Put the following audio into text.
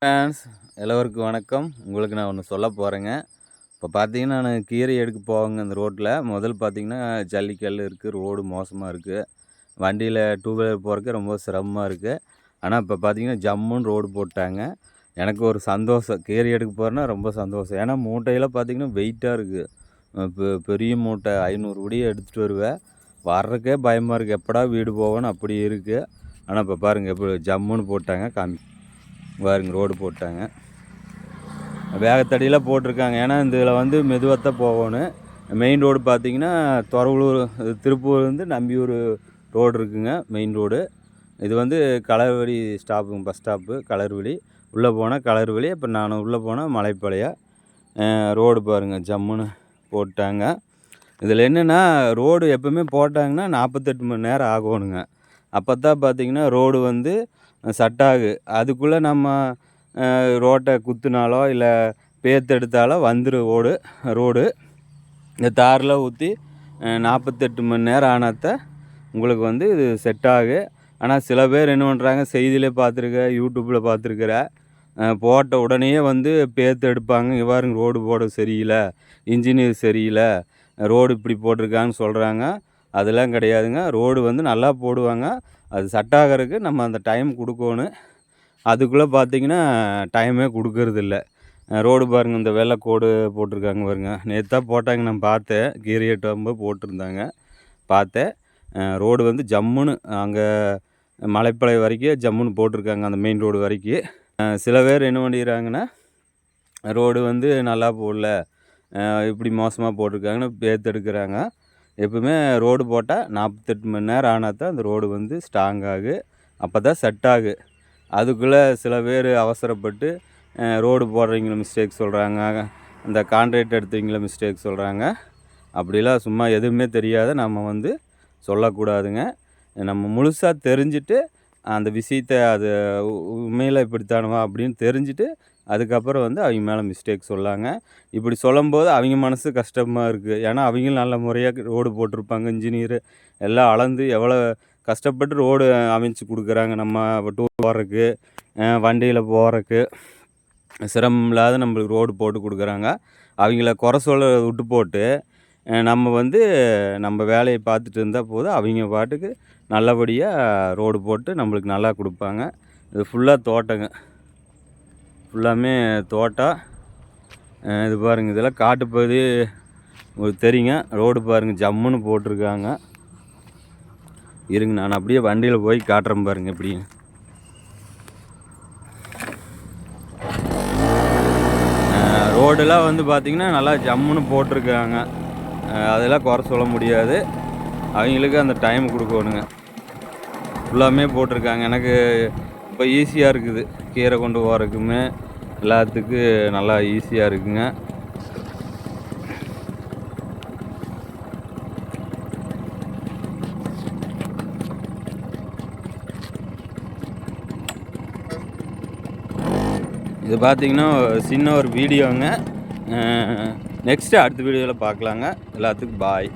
Friends எல்லோருக்கும் வணக்கம். உங்களுக்கு நான் ஒன்று சொல்ல போகிறேங்க இப்போ பார்த்தீங்கன்னா நான் கீரை எடுக்க போவேங்க இந்த ரோட்டில். முதல் பார்த்தீங்கன்னா ஜல்லிக்கல் இருக்குது ரோடு மோசமாக இருக்குது. வண்டியில் டூ வீலர் போகிறதுக்கு ரொம்ப சிரமமாக இருக்குது. ஆனால் இப்போ பார்த்தீங்கன்னா ஜம்முன்னு ரோடு போட்டாங்க. எனக்கு ஒரு சந்தோஷம். கீரை எடுக்க போகிறேன்னா ரொம்ப சந்தோஷம். ஏன்னா மூட்டையெல்லாம் பார்த்தீங்கன்னா வெயிட்டாக இருக்குது. இப்போ பெரிய மூட்டை ஐநூறு உடியை எடுத்துகிட்டு வருவேன். வர்றதுக்கே பயமாக இருக்குது. எப்படா வீடு போவேன்னு அப்படி இருக்குது. ஆனால் இப்போ பாருங்கள் இப்போ ஜம்முன்னு போட்டாங்க காமி பாருங்க ரோடு போட்டாங்க. வேகத்தடியில் போட்டிருக்காங்க. ஏன்னா இதில் வந்து மெதுவாக தான் போகணும். மெயின் ரோடு பார்த்திங்கன்னா துறவலூர் திருப்பூர்லேருந்து நம்பியூர் ரோடு இருக்குங்க மெயின் ரோடு இது வந்து கலர்வழி ஸ்டாப்புங்க பஸ் ஸ்டாப்பு கலர்வழி. உள்ளே போனால் கலர்வழி இப்போ நான் உள்ளே போனால் மலைப்பாளையா. ரோடு பாருங்கள் ஜம்முன்னு போட்டாங்க. இதில் என்னென்னா ரோடு எப்போவுமே போட்டாங்கன்னா நாற்பத்தெட்டு மணி நேரம் ஆகணுங்க. அப்போ தான் பார்த்தீங்கன்னா ரோடு வந்து சட்டாகு. அதுக்குள்ளே நம்ம ரோட்டை குத்துனாலோ இல்லை பேத்தெடுத்தாலோ வந்துடும் ஓடு ரோடு. இந்த தாரில் ஊற்றி நாற்பத்தெட்டு மணி நேரம் ஆனாத்தான் உங்களுக்கு வந்து இது செட் ஆகு ஆனால் சில பேர் என்ன பண்ணுறாங்க செய்தியிலே பார்த்துருக்க யூடியூப்பில் பார்த்துருக்குற போட்ட உடனேயே வந்து பேத்து எடுப்பாங்க. இங்க ரோடு போட சரியில்லை இன்ஜினியர் சரியில்லை ரோடு இப்படி போட்டிருக்காங்கன்னு சொல்கிறாங்க அதெல்லாம் கிடையாதுங்க. ரோடு வந்து நல்லா போடுவாங்க. அது செட் ஆகிறதுக்கு நம்ம அந்த டைம் கொடுக்கணும். அதுக்குள்ளே பார்த்தீங்கன்னா டைமே கொடுக்கறதில்ல. ரோடு பாருங்கள் இந்த வெள்ளை கோடு போட்டிருக்காங்க பாருங்க. நேற்று தான் போட்டாங்க நான் பார்த்தேன். கீரியட்டு போட்டிருந்தாங்க. பார்த்தேன். ரோடு வந்து ஜம்முன்னு அங்கே மலைப்பாளையம் வரைக்கும் ஜம்முன்னு போட்டிருக்காங்க அந்த மெயின் ரோடு வரைக்கும் சில பேர் என்ன பண்ணிடுறாங்கன்னா ரோடு வந்து நல்லா போடல. இப்படி மோசமாக போட்டிருக்காங்கன்னு பேத்தெடுக்கிறாங்க எப்பவுமே ரோடு போட்டால் நாற்பத்தெட்டு மணி நேரம் ஆனால் தான் அந்த ரோடு வந்து ஸ்ட்ராங் ஆகு. அப்போ தான் செட் ஆகு. அதுக்குள்ளே சில பேர் அவசரப்பட்டு ரோடு போடுறவங்கள மிஸ்டேக் சொல்கிறாங்க அந்த கான்ட்ராக்ட் எடுத்தவங்கள மிஸ்டேக் சொல்கிறாங்க அப்படிலாம் சும்மா எதுவுமே தெரியாத நம்ம வந்து சொல்லக்கூடாதுங்க. நம்ம முழுசாக தெரிஞ்சுட்டு அந்த விஷயத்தை அது உ- உண்மையில் இப்படித்தானவா அப்படின்னு தெரிஞ்சுட்டு அதுக்கப்புறம் வந்து அவங்க மேலே மிஸ்டேக் சொல்லாங்க. இப்படி சொல்லும்போது அவங்க மனசு கஷ்டமாக இருக்குது ஏன்னா அவங்களும் நல்ல முறையாக ரோடு போட்டிருப்பாங்க இன்ஜினியரு எல்லாம் அளந்து எவ்வளோ கஷ்டப்பட்டு ரோடு அமைச்சு கொடுக்குறாங்க நம்ம டூர் போகிறதுக்கு வண்டியில் போகிறதுக்கு சிரமம் இல்லாத நம்மளுக்கு ரோடு போட்டு கொடுக்குறாங்க. அவங்கள குறை சொல்ல விட்டு போட்டு நம்ம வந்து நம்ம வேலையை பார்த்துட்டு இருந்தால் போதும் அவங்க பாட்டுக்கு நல்லபடியாக ரோடு போட்டு நம்மளுக்கு நல்லா கொடுப்பாங்க. இது ஃபுல்லாக தோட்டங்க. ஃபுல்லாமே தோட்டம் இது பாருங்கள் இதெல்லாம் காட்டுப்பகுதி உங்களுக்கு தெரியுங்க ரோடு பாருங்கள் ஜம்முன்னு போட்டிருக்காங்க. இருங்க நான் அப்படியே வண்டியில் போய் காட்டுறேன் பாருங்கள் எப்படி. ரோடெல்லாம் வந்து பார்த்திங்கன்னா நல்லா ஜம்முன்னு போட்டிருக்காங்க. அதெல்லாம் குறை சொல்ல முடியாது. அவங்களுக்கு அந்த டைம் கொடுக்கணுங்க. ஃபுல்லாமே போட்டிருக்காங்க. எனக்கு இப்போ ஈஸியாக இருக்குது. கீரை கொண்டு போகிறதுக்குமே எல்லாத்துக்கு நல்லா ஈஸியாக இருக்குங்க. இது பார்த்தீங்கன்னா சின்ன ஒரு வீடியோங்க. நெக்ஸ்ட்டு அடுத்த வீடியோவில் பார்க்கலாங்க எல்லாத்துக்கும் பாய்